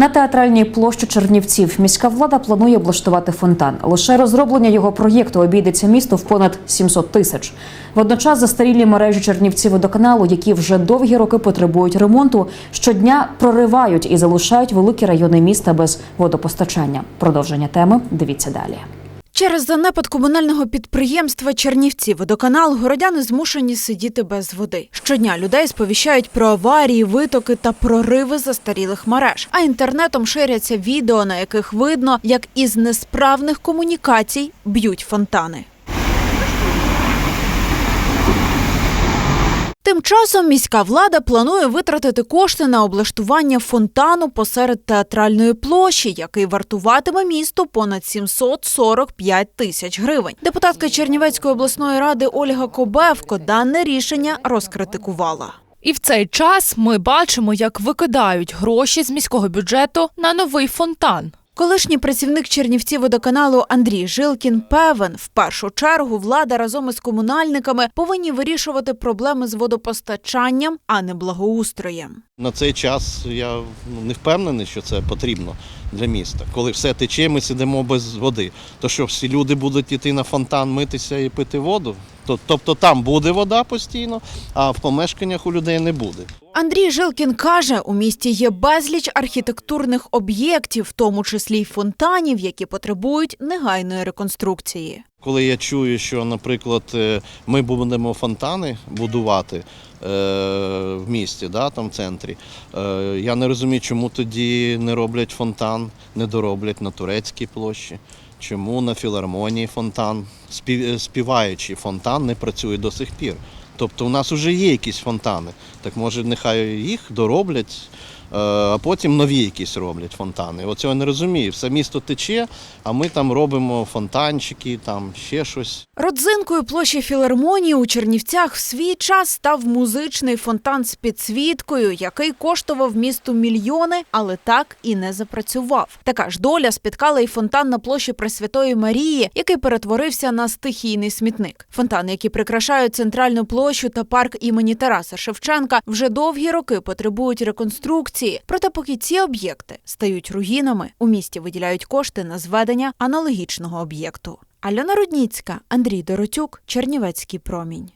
На театральній площі Чернівців міська влада планує облаштувати фонтан. Лише розроблення його проєкту обійдеться місто в понад 700 тисяч. Водночас застарілі мережі Чернівців водоканалу, які вже довгі роки потребують ремонту, щодня проривають і залишають великі райони міста без водопостачання. Продовження теми дивіться далі. Через занепад комунального підприємства Чернівці водоканал городяни змушені сидіти без води. Щодня людей сповіщають про аварії, витоки та прориви застарілих мереж. А інтернетом ширяться відео, на яких видно, як із несправних комунікацій б'ють фонтани. Тим часом міська влада планує витратити кошти на облаштування фонтану посеред театральної площі, який вартуватиме місту понад 745 тисяч гривень. Депутатка Чернівецької обласної ради Ольга Кобевко дане рішення розкритикувала. І в цей час ми бачимо, як викидають гроші з міського бюджету на новий фонтан. Колишній працівник Чернівців водоканалу Андрій Жилкін певен, в першу чергу влада разом із комунальниками повинні вирішувати проблеми з водопостачанням, а не благоустроєм. На цей час я ну, не впевнений, що це потрібно для міста. Коли все тече, ми сидимо без води. То що всі люди будуть йти на фонтан митися і пити воду? То- Тобто там буде вода постійно, а в помешканнях у людей не буде. Андрій Жилкін каже, у місті є безліч архітектурних об'єктів, в тому числі й фонтанів, які потребують негайної реконструкції. Коли я чую, що, наприклад, е, ми будемо фонтани будувати е, в місті, да, там в центрі, е, я не розумію, чому тоді не роблять фонтан, не дороблять на турецькій площі. Чому на філармонії фонтан, е, співаючий фонтан не працює до сих пір. Тобто у нас вже є якісь фонтани. Так може нехай їх дороблять, а потім нові якісь роблять фонтани. Оцього не розумію. Все місто тече, а ми там робимо фонтанчики, там ще щось. Родзинкою площі філармонії у Чернівцях в свій час став музичний фонтан з підсвіткою, який коштував місту мільйони, але так і не запрацював. Така ж доля спіткала і фонтан на площі Пресвятої Марії, який перетворився на стихійний смітник. Фонтани, які прикрашають центральну площу та парк імені Тараса Шевченка, вже довгі роки потребують реконструкції. Проте, поки ці об'єкти стають руїнами, у місті виділяють кошти на зведення аналогічного об'єкту. Альона Рудніцька, Андрій Доротюк, Чернівецький промінь.